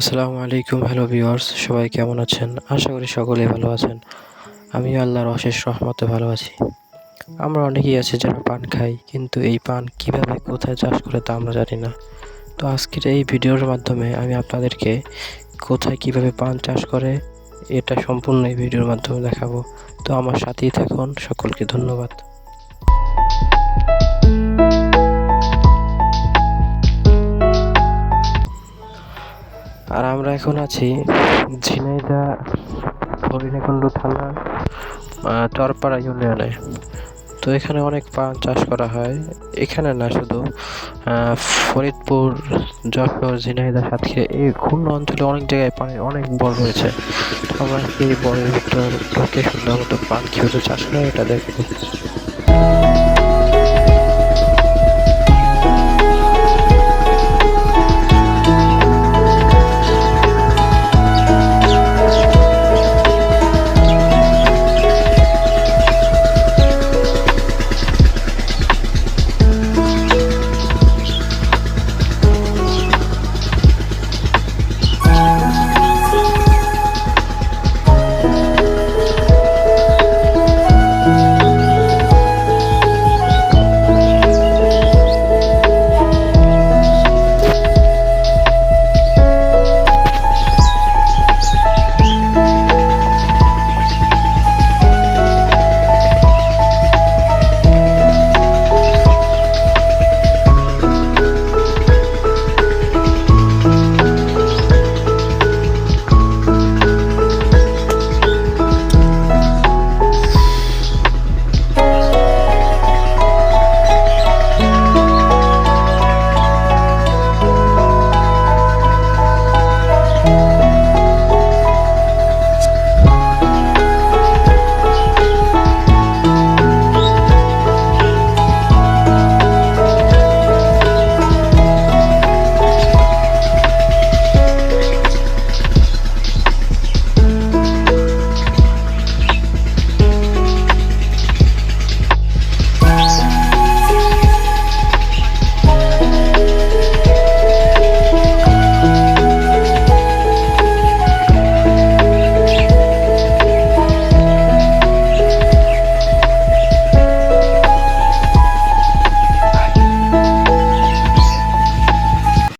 আসসালামু আলাইকুম hello viewers সবাই কেমন আছেন? আশা করি সকলেই ভালো আছেন। আমি আল্লাহর অশেষ রহমতে ভালো আছি। আমরা অনেকেই আছে যারা পান খাই, কিন্তু এই পান কীভাবে, কোথায় চাষ করে তা আমরা জানি না। তো আজকের এই ভিডিওর মাধ্যমে আমি আপনাদেরকে কোথায় কীভাবে পান চাষ করে, এটা সম্পূর্ণ এই ভিডিওর মাধ্যমে দেখাবো। তো আমার সাথেই থাকুন, সকলকে ধন্যবাদ। আমরা এখন আছি ঝিনাইদা হরিণাকুণ্ড থানা চরপাড়া ইউনিয়নে। তো এখানে অনেক পান চাষ করা হয়। এখানে না শুধু ফরিদপুর, যশোর, ঝিনাইদা, সাতক্ষীরা, এই খুলনা অঞ্চলে অনেক জায়গায় পানের অনেক বড় রয়েছে। আমরা এই বড়ের ভিতর ঢুকে সুন্দর মতো পান কীভাবে চাষ করে, এটা দেখব।